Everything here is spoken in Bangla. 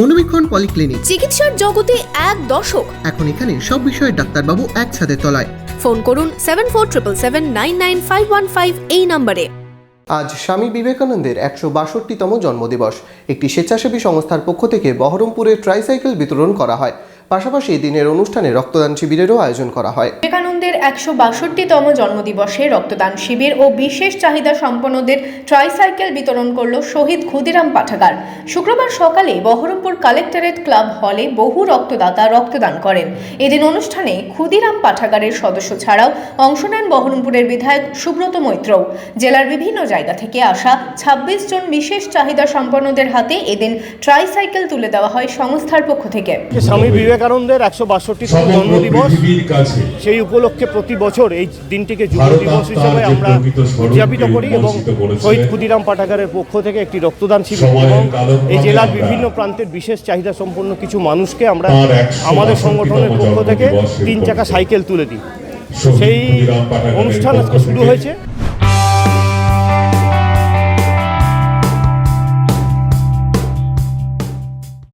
মনোবীক্ষণ পলিক্লিনিক। চিকিৎসার জগতে এক দশক এখন এখানে সব বিষয়ে ডাক্তারবাবু একসাথে তলায়। ফোন করুন seven four triple seven nine nine five one five এই নম্বরে। আজ স্বামী বিবেকানন্দের একশো বাষট্টিতম জন্মদিবস। একটি স্বেচ্ছাসেবী সংস্থার পক্ষ থেকে বহরমপুরে ট্রাইসাইকেল বিতরণ করা হয়। পাশাপাশি এই দিনের অনুষ্ঠানে রক্তদান শিবিরেরও আয়োজন করা হয়। বিবেকানন্দের একশো বাষট্টিতম জন্মদিবসে রক্তদান শিবির ও বিশেষ চাহিদা সম্পন্নদের ট্রাইসাইকেল বিতরণ করল শহীদ ক্ষুদিরাম পাঠাগার। শুক্রবার সকালে বহরমপুর কালেক্টরেট ক্লাব হলে বহু রক্তদাতা রক্তদান করেন। এদিন অনুষ্ঠানে ক্ষুদিরাম পাঠাগারের সদস্য ছাড়াও অংশ নেন বহরমপুরের বিধায়ক সুব্রত মৈত্রও জেলার বিভিন্ন জায়গা থেকে আসা ২৬ জন বিশেষ চাহিদা সম্পন্নদের হাতে এদিন ট্রাইসাইকেল তুলে দেওয়া হয় সংস্থার পক্ষ থেকে। স্বামী বিবেকানন্দের একশো বাষট্টিতম সমগ্র জন্মদিবস সেই উপলক্ষে প্রতি বছর এই দিনটিকে যুব দিবস হিসেবে আমরা উদযাপিত করি এবং শহীদ ক্ষুদিরাম পাঠাগারের পক্ষ থেকে একটি রক্তদান শিবির এবং এই জেলার বিভিন্ন প্রান্তের বিশেষ চাহিদা সম্পন্ন কিছু মানুষকে আমরা আমাদের সংগঠনের পক্ষ থেকে তিন চাকা সাইকেল তুলে দিই। সেই অনুষ্ঠান আজকে শুরু হয়েছে।